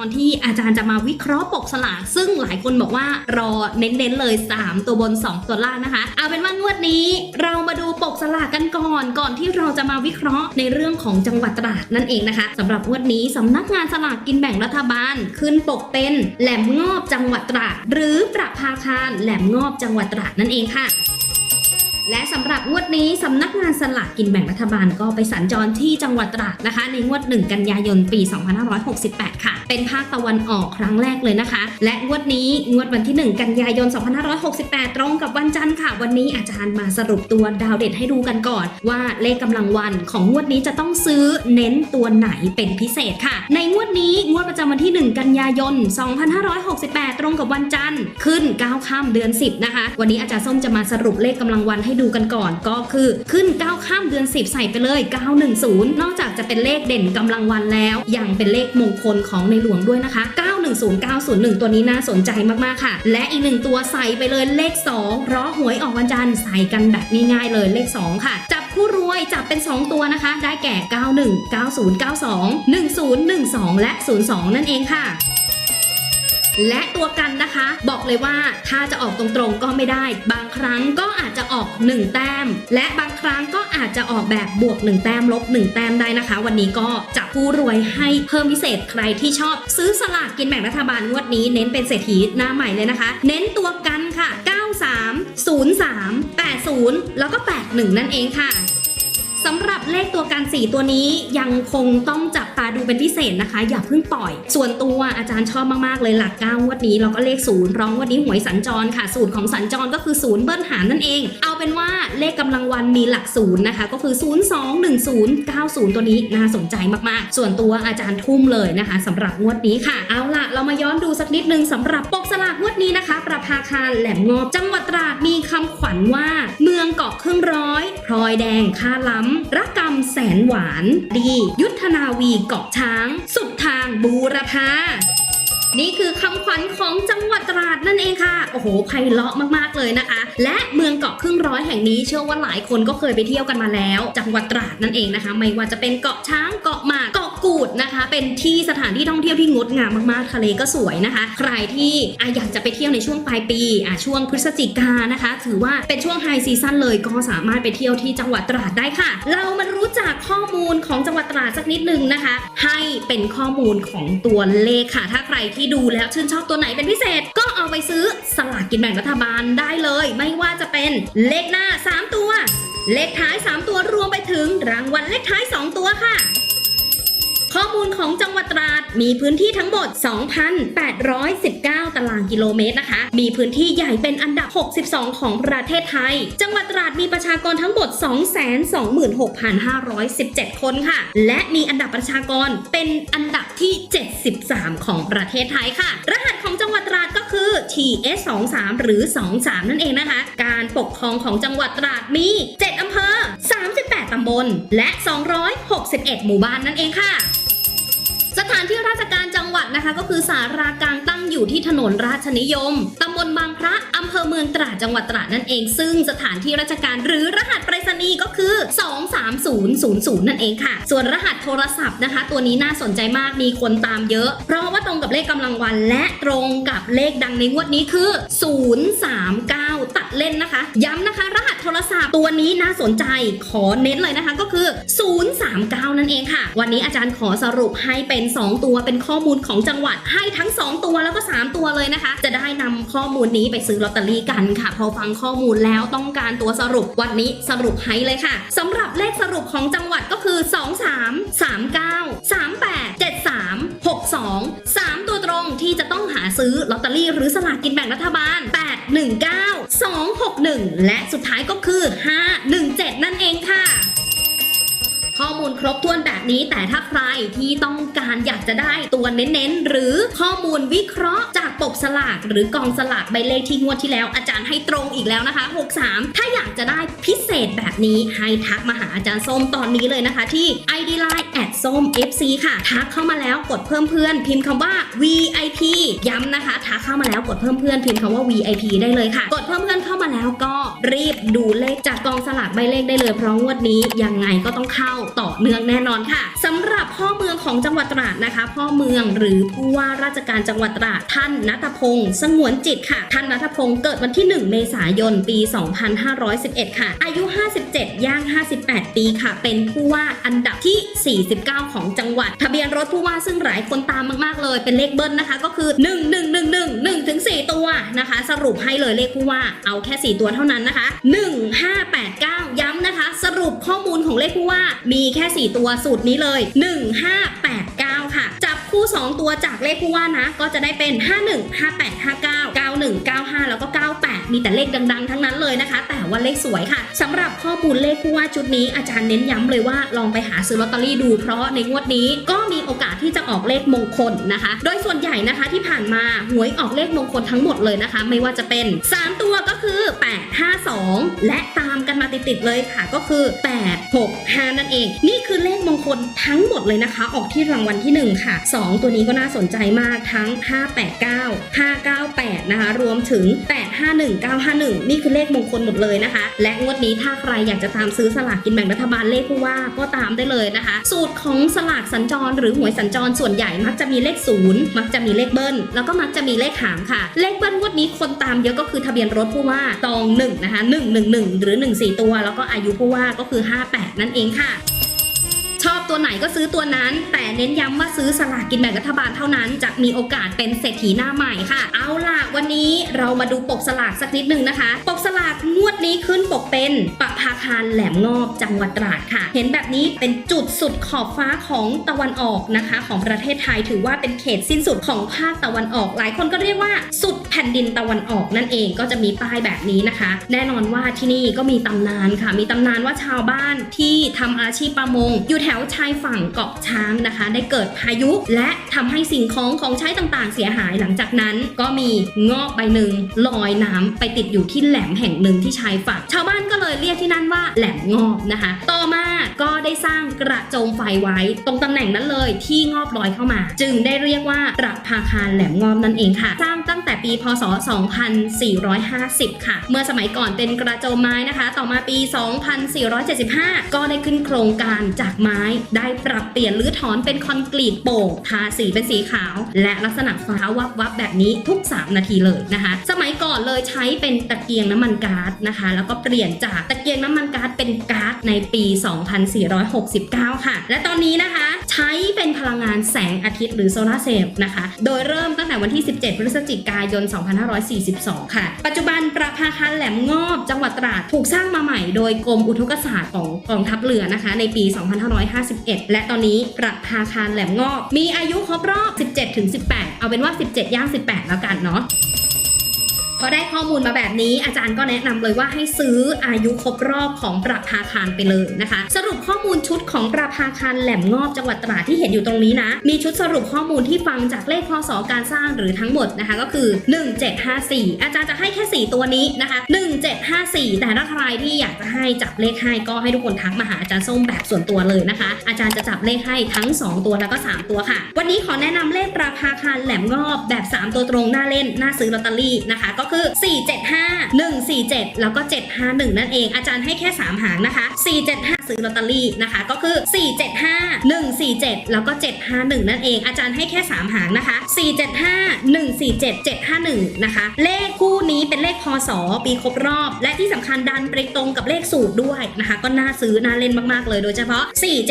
อนที่อาจารย์จะมาวิเคราะห์ปกสลากซึ่งหลายคนบอกว่ารอเน้นๆเลย 3 ตัวบน 2 ตัวล่างนะคะ เอาเป็นว่างวดนี้เรามาดูปกสลากกันก่อน ก่อนที่เราจะมาวิเคราะห์ในเรื่องของจังหวัดตราดนั่นเองนะคะสำหรับงวดนี้สำนักงานสลากกินแบ่งรัฐบาล ขึ้นปกเป็นแหลมงอบจังหวัดตราดหรือประภาคารแหลมงอบจังหวัดตราดนั่นเองค่ะ และสำหรับงวดนี้สำนักงานสลากกินแบ่งรัฐบาลก็ไปสัญจรที่จังหวัดตราดนะคะ ในงวด 1 กันยายนปี 2568 ค่ะ เป็นภาคตะวันออกครั้งแรกเลยนะคะ และงวดนี้งวดวันที่ 1 กันยายน 2568 ตรงกับวันจันทร์ค่ะ วันนี้อาจารย์มาสรุปตัวดาวเด่นให้ดูกันก่อน ว่าเลขกำลังวันของงวดนี้จะต้องซื้อเน้นตัวไหนเป็นพิเศษค่ะ ในงวดนี้งวดประจำวันที่ 1 กันยายน 2568 ตรงกับวันจันทร์ขึ้น9ข้ามเดือน 10 นะคะ วันนี้อาจารย์ส้มจะมาสรุปเลขกำลังวันให้ดูกันก่อนก็คือขึ้น9ข้ามเดือน 10 ใส่ไปเลย 910 นอกจากจะเป็นเลขเด่นกำลังวันแล้ว ยังเป็นเลขมงคลของในหลวงด้วยนะคะ 910 901 ตัวนี้น่าสนใจมากๆค่ะ และอีกหนึ่งตัวใส่ไปเลยเลข2เพราะหวยออกวันจันทร์ใส่กันแบบง่ายๆเลยเลข 2 ค่ะ จับคู่รวยจับเป็น 2 ตัวนะคะ ได้แก่ 91 90 92 10 12 และ 02 นั่นเองค่ะ และตัวกันนะคะ บอกเลยว่าถ้าจะออกตรงๆก็ไม่ได้ บางครั้งก็อาจจะออก 1 แต้ม และบางครั้งก็อาจจะออกแบบบวก 1 แต้มลบ 1 แต้มได้นะคะ วันนี้ก็จับผู้รวยให้เพิ่มพิเศษใครที่ชอบ ซื้อสลากกินแบ่งรัฐบาลงวดนี้เน้นเป็นเศรษฐีหน้าใหม่เลยนะคะ เน้นตัวกันค่ะ 93 03 80 แล้วก็ 81 นั่นเองค่ะ เลขตัวการ4ตัวนี้ยังคงต้องจับตาดูเป็นพิเศษนะคะ อย่าเพิ่งปล่อย ส่วนตัวอาจารย์ชอบมากๆเลยหลัก9งวดนี้แล้วก็เลขศูนย์ร้องงวดนี้หวยสัญจรค่ะ สูตรของสัญจรก็คือศูนย์เบิ้ลหารนั่นเอง เอาเป็นว่าเลขกำลังวันมีหลักศูนย์นะคะ ก็คือ 0 2 1 0 9 0 ตัวนี้น่าสนใจมากๆ ส่วนตัวอาจารย์ทุ่มเลยนะคะสำหรับงวดนี้ค่ะ เอาล่ะเรามาย้อนดูสักนิดนึงสำหรับปกสลากงวดนี้นะคะ ประภาคารแหลมงอบจังหวัดตราดมีคำขวัญว่า เมืองเกาะครึ่งร้อยพลอยแดงค่าล้ำรักกรรมแสนหวาน ดี ยุทธนาวีเกาะช้าง สุดทางบูรพานี่คือคำขวัญของจังหวัดตราดนั่นเองค่ะ โอ้โหไพเราะมากๆเลยนะคะ และเมืองเกาะครึ่งร้อยแห่งนี้เชื่อว่าหลายคนก็เคยไปเที่ยวกันมาแล้ว จังหวัดตราดนั่นเองนะคะ ไม่ว่าจะเป็นเกาะช้างเกาะหมากเกาะ กูดนะคะเป็นที่สถานที่ท่องเที่ยวที่งดงามมากๆ ทะเลก็สวยนะคะ ใครที่ออยากจะไปเที่ยวในช่วงปลายปีช่วงพฤศจิกานะคะ ถือว่าเป็นช่วงไฮซีซั่นเลยก็สามารถไปเที่ยวที่จังหวัดตราดได้ค่ะ เรามารู้จักข้อมูลของจังหวัดตราดสักนิดนึงนะคะ ให้เป็นข้อมูลของตัวเลขค่ะ ถ้าใครที่ดูแล้วชื่นชอบตัวไหนเป็นพิเศษ ก็เอาไปซื้อสลากกินแบ่งรัฐบาลได้เลย ไม่ว่าจะเป็นเลขหน้า 3 ตัว เลขท้าย 3 ตัวรวมไปถึงรางวัลเลขท้าย 2 ตัวค่ะ ข้อมูลของจังหวัดตราดมีพื้นที่ทั้งหมด 2,819 ตารางกิโลเมตรนะคะ มีพื้นที่ใหญ่เป็นอันดับ 62 ของประเทศไทย จังหวัดตราดมีประชากรทั้งหมด 226,517 คนค่ะ และมีอันดับประชากรเป็นอันดับที่ 73 ของประเทศไทยค่ะ รหัสของจังหวัดตราดก็คือ TS23 หรือ 23 นั่นเองนะคะ การปกครองของจังหวัดตราดมี 7 อำเภอ 38 ตำบล และ 261 หมู่บ้านนั่นเองค่ะ ถานที่ราชการจะ งหวัดนะคะ ก็คือสารากลางตั้งอยู่ที่ถนนราชนิยมตำบลบางพระอำเภอเมืองตราดจังหวัดตราดนั่นเอง ซึ่งสถานที่ราชการหรือรหัสไปรษณีย์ก็คือ 23000 นั่นเองค่ะ ส่วนรหัสโทรศัพท์นะคะ ตัวนี้น่าสนใจมากมีคนตามเยอะ เพราะว่าตรงกับเลขกำลังวัน และตรงกับเลขดังในงวดนี้คือ 039 ตัดเล่นนะคะ ย้ำนะคะ รหัสโทรศัพท์ตัวนี้น่าสนใจขอเน้นเลยนะคะก็คือ 039 นั่นเองค่ะ วันนี้อาจารย์ขอสรุปให้เป็น 2 ตัวเป็นข้อมูลของจังหวัดให้ทั้ง 2 ตัวแล้วก็ 3 ตัวเลยนะคะ จะได้นำข้อมูลนี้ไปซื้อลอตเตอรี่กันค่ะ พอฟังข้อมูลแล้วต้องการตัวสรุปวันนี้สรุปให้เลยค่ะสำหรับเลขสรุปของจังหวัดก็คือ 23 39 38 73 62 3 ตัวตรงที่จะต้องหาซื้อลอตเตอรี่หรือสลากกินแบ่งรัฐบาล 819 261 และสุดท้ายก็คือ 517 นั่นเองค่ะ ข้อมูลครบถ้วนแบบนี้ แต่ถ้าใครที่ต้องการอยากจะได้ตัวเน้นๆ หรือข้อมูลวิเคราะห์จากปกสลาก หรือกองสลากใบเลขที่งวดที่แล้ว อาจารย์ให้ตรงอีกแล้วนะคะ 63 ถ้าอยากจะได้พิเศษแบบนี้ให้ทักมาหาอาจารย์ส้มตอนนี้เลยนะคะ ที่ ID Line แอดส้ม FC ค่ะ ทักเข้ามาแล้วกดเพิ่มเพื่อน พิมพ์คำว่า VIP ย้ำนะคะ ทักเข้ามาแล้วกดเพิ่มเพื่อน พิมพ์คำว่า VIP ได้เลยค่ะ กดเพิ่มเพื่อนเข้ามาแล้วก็รีบดูเลขจากกองสลากใบเลขได้เลยเพราะงวดนี้ยังไงก็ต้องเข้าต่อเนื่องแน่นอนค่ะสำหรับพ่อเมืองของจังหวัดตราดนะคะ พ่อเมืองหรือผู้ว่าราชการจังหวัดตราดท่านนัทพงศ์สงวนจิตค่ะ ท่านนัทพงศ์เกิดวันที่ 1 เมษายนปี 2511 ค่ะ อายุ 57 ย่าง 58 ปีค่ะ เป็นผู้ว่าอันดับที่ 49 ของจังหวัด ทะเบียนรถผู้ว่าซึ่งหลายคนตามมากๆเลย เป็นเลขเบิ้ลนะคะ ก็คือ 1 1 1 1 1ถึง4ตัวนะคะ สรุปให้เลยเลขผู้ว่าเอาแค่ 4 ตัวเท่านั้นนะคะ 1589 ย้ำนะคะ สรุปข้อมูลของเลขผู้ว่ามีแค่ 4 ตัวสูตรนี้เลย 1589 ค่ะ จับคู่ 2 ตัวจากเลขผู้ว่านะ ก็จะได้เป็น 51 58 59 91 95 แล้วก็ 98 มีแต่เลขดัง ๆ ทั้งนั้นเลยนะคะ แต่ว่าเลขสวยค่ะสำหรับข้อมูลเลขผู้ว่าชุดนี้อาจารย์เน้นย้ำเลยว่าลองไปหาซื้อลอตเตอรี่ดู เพราะในงวดนี้ก็มีโอกาสที่จะออกเลขมงคลนะคะ โดยส่วนใหญ่นะคะที่ผ่านมาหวยออกเลขมงคลทั้งหมดเลยนะคะ ไม่ว่าจะเป็น 3 ตัวก็คือ 852 และตามกันมาติดๆเลยค่ะก็คือ 865 นั่นเอง นี่คือเลขมงคลทั้งหมดเลยนะคะ ออกที่รางวัลที่ 1 ค่ะ 2 ตัวนี้ก็น่าสนใจมากทั้ง 589 598 นะคะรวมถึง 851 951 นี่คือเลขมงคลหมดเลยนะคะ และงวดนี้ถ้าใครอยากจะตามซื้อสลากกินแบ่งรัฐบาลเลขผู้ว่าก็ตามได้เลยนะคะ สูตรของสลากสัญจรหรือหวยสัญจรส่วนใหญ่มักจะมีเลขศูนย์มักจะมีเลขเบิ้ลแล้วก็มักจะมีเลขหางค่ะ เลขเบิ้ลงวดนี้คนตามเยอะก็คือทะเบียนรถผู้ว่าตองหนึ่งนะคะ111 หรือ 14 ตัว แล้วก็อายุผู้ว่าก็คือ 58 นั่นเองค่ะ ไหนก็ซื้อตัวนั้น แต่เน้นย้ำว่าซื้อสลากกินแบ่งรัฐบาลเท่านั้น จะมีโอกาสเป็นเศรษฐีหน้าใหม่ค่ะ เอาล่ะวันนี้เรามาดูปกสลากสักนิดหนึ่งนะคะ ปกสลากงวดนี้ขึ้นปกเป็นปะพาคารแหลมงอบจังหวัดตราดค่ะ เห็นแบบนี้เป็นจุดสุดขอบฟ้าของตะวันออกนะคะ ของประเทศไทยถือว่าเป็นเขตสิ้นสุดของภาคตะวันออก หลายคนก็เรียกว่าสุดแผ่นดินตะวันออกนั่นเองก็จะมีป้ายแบบนี้นะคะ แน่นอนว่าที่นี่ก็มีตำนานค่ะ มีตำนานว่าชาวบ้านที่ทำอาชีพประมง อยู่แถวชายฝั่งเกาะช้างนะคะ ได้เกิดพายุ และทำให้สิ่งของของใช้ต่างๆ เสียหายหลังจากนั้น ก็มีงอกใบหนึ่งลอยน้ำไปติดอยู่ที่แหลมแห่งหนึ่งที่ชายฝั่งชาวบ้านก็เลยเรียกที่นั่นว่าแหลมงอบนะคะ ต่อมาก็ได้สร้างกระโจมไฟไว้ ตรงตำแหน่งนั้นเลยที่งอบลอยเข้ามา จึงได้เรียกว่าประภาคารแหลมงอบนั่นเองค่ะ สร้างตั้งแต่ปีพศ 2450 ค่ะ เมื่อสมัยก่อนเป็นกระโจมไม้นะคะ ต่อมาปี 2475 ก็ได้ขึ้นโครงการจากไม้ได้ปรับเปลี่ยนหรือถอนเป็นคอนกรีตโป่งทาสีเป็นสีขาว และลักษณะฟ้าวับวับแบบนี้ทุก 3 นาทีเลยนะคะ สมัยก่อนเลยใช้เป็นตะเกียงน้ำมันก๊าซนะคะ แล้วก็เปลี่ยนจากตะเกียงน้ำมันก๊าซเป็นก๊าซในปี 2469 ค่ะ และตอนนี้นะคะ ใช้เป็นพลังงานแสงอาทิตย์หรือโซลาร์เซลล์นะคะ โดยเริ่มตั้งแต่วันที่ 17 พฤศจิกายน 2542 ค่ะ ปัจจุบันประภาคารแหลมงอบจังหวัดตราดถูกสร้างมาใหม่โดยกรมอุทกศาสตร์ของกองทัพเรือนะคะ ในปี 255 11 และตอนนี้ประภาคารแหลมงอก มีอายุครบรอบ 17-18 เอาเป็นว่า 17ย่าง18 แล้วกันเนาะ พอได้ข้อมูลมาแบบนี้ อาจารย์ก็แนะนำเลยว่าให้ซื้ออายุครบรอบของประภาคารไปเลยนะคะ สรุปข้อมูลชุดของประภาคารแหลมงอบจังหวัดตราดที่เห็นอยู่ตรงนี้นะ มีชุดสรุปข้อมูลที่ฟังจากเลขพศการสร้างหรือทั้งหมดนะคะก็คือ 1754 อาจารย์จะให้แค่ 4 ตัวนี้นะคะ 1754 แต่ถ้าใครที่อยากจะให้จับเลขให้ก็ให้ทุกคนทักมาหาอาจารย์ส้มแบบส่วนตัวเลยนะคะ อาจารย์จะจับเลขให้ทั้ง 2 ตัวแล้วก็ 3 ตัวค่ะ วันนี้ขอแนะนำเลขประภาคารแหลมงอบแบบ 3 ตัวตรงหน้าเล่นหน้าซื้อลอตเตอรี่นะคะก็คือ 475 147 แล้วก็ 751 นั่นเอง อาจารย์ให้แค่ 3 หางนะคะ 475 ซื้อลอตเตอรี่นะคะ ก็คือ 475 147 แล้วก็ 751 นั่นเอง อาจารย์ให้แค่ 3 หางนะคะ 475 147 751 นะคะ เลขคู่นี้เป็นเลขพศปีครบรอบ และที่สำคัญดันไปตรงกับเลขสูตรด้วยนะคะ ก็น่าซื้อน่าเล่นมากๆเลยโดยเฉพาะ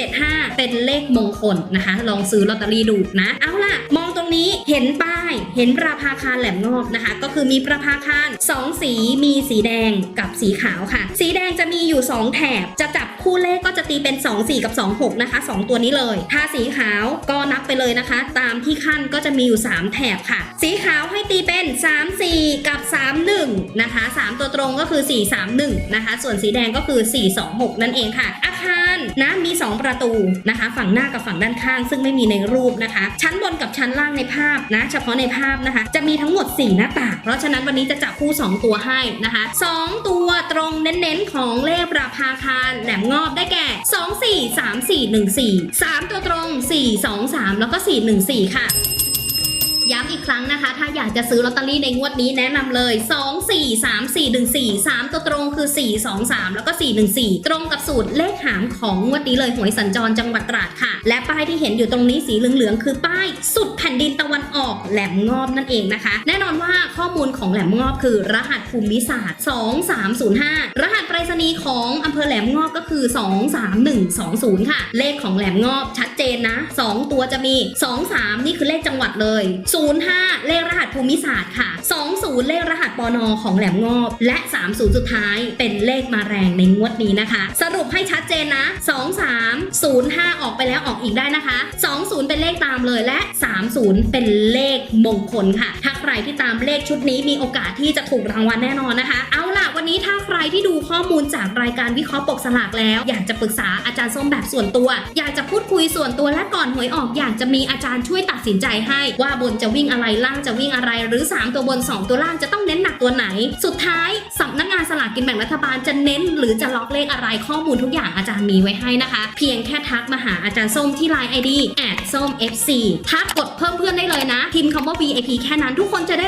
475 เป็นเลขมงคลนะคะ ลองซื้อลอตเตอรี่ดูนะ เอาล่ะ มองตรงนี้เห็นป้าย เห็นประภาคารแหลมงอบนะคะ ก็คือมีประภาคาร2 สีมีสีแดงกับสีขาวค่ะ สีแดงจะมีอยู่ 2 แถบ จะจับคู่เลขก็จะตีเป็น 2 4 กับ 2 6 นะคะ 2 ตัวนี้เลย ถ้าสีขาวก็นับไปเลยนะคะ ตามที่ขั้นก็จะมีอยู่ 3 แถบค่ะ สีขาวให้ตีเป็น 3 4 กับ 3 1 นะคะ 3 ตัวตรงก็คือ 4 3 1 นะคะ ส่วนสีแดงก็คือ 4 2 6 นั่นเองค่ะอาคาร นะมี 2 ประตูนะคะ ฝั่งหน้ากับฝั่งด้านข้าง ซึ่งไม่มีในรูปนะคะ ชั้นบนกับชั้นล่างในภาพนะ เฉพาะในภาพนะคะ จะมีทั้งหมด 4 หน้าต่าง เพราะฉะนั้นวันนี้จะจับคู่ 2 ตัวให้นะคะ 2 ตัวตรงเน้นๆของเลขประภาคารแหลมงอบได้แก่ 2 4 3 4 1 4 3 ตัวตรง 4 2 3 แล้วก็ 4 1 4 ค่ะ ย้ำอีกครั้งนะคะ ถ้าอยากจะซื้อลอตเตอรี่ในงวดนี้แนะนำเลย 2 4 3 4 1 4 3 ตัวตรงคือ 4 2 3 แล้วก็ 4 1 4 ตรงกับสูตรเลขหางของงวดนี้เลยหวยสัญจรจังหวัดตราดค่ะ และป้ายที่เห็นอยู่ตรงนี้สีเหลืองๆคือป้ายสุดแผ่นดินตะวันออกแหลมงอบนั่นเองนะคะ แน่นอนว่าข้อมูลของแหลมงอบคือ รหัสภูมิศาสตร์ 2305 รหัสไปรษณีย์ของอำเภอแหลมงอบก็คือ 23120 ค่ะ เลขของแหลมงอบชัดเจนนะ 2 ตัวจะมี 23 นี่คือเลขจังหวัดเลย05 เลขรหัสภูมิศาสตร์ค่ะ 20 เลขรหัสปอนอของแหลมงอบ และ 30 สุดท้ายเป็นเลขมาแรงในงวดนี้นะคะ สรุปให้ชัดเจนนะ 23 05 ออกไปแล้วออกอีกได้นะคะ 20 เป็นเลขตามเลยและ 30 เป็นเลขมงคลค่ะ ถ้าใครที่ตามเลขชุดนี้มีโอกาสที่จะถูกรางวัลแน่นอนนะคะ เอา วันนี้ถ้าใครที่ดูข้อมูลจากรายการวิเคราะห์ปกสลากแล้ว อยากจะปรึกษาอาจารย์ส้มแบบส่วนตัว อยากจะพูดคุยส่วนตัวและก่อนหวยออกอยากจะมีอาจารย์ช่วยตัดสินใจให้ ว่าบนจะวิ่งอะไรล่างจะวิ่งอะไร หรือ 3 ตัวบน 2 ตัวล่างจะต้องเน้นหนักตัวไหน สุดท้ายสำนักงานสลากกินแบ่งรัฐบาลจะเน้น หรือจะล็อกเลขอะไรข้อมูลทุกอย่างอาจารย์มีไว้ให้นะคะ เพียงแค่ทักมาหาอาจารย์ส้มที่ Line ID แอดส้ม FC ทักกดเพิ่มเพื่อนได้เลยนะพิมพ์คำว่า VIP แค่นั้นทุกคนจะได้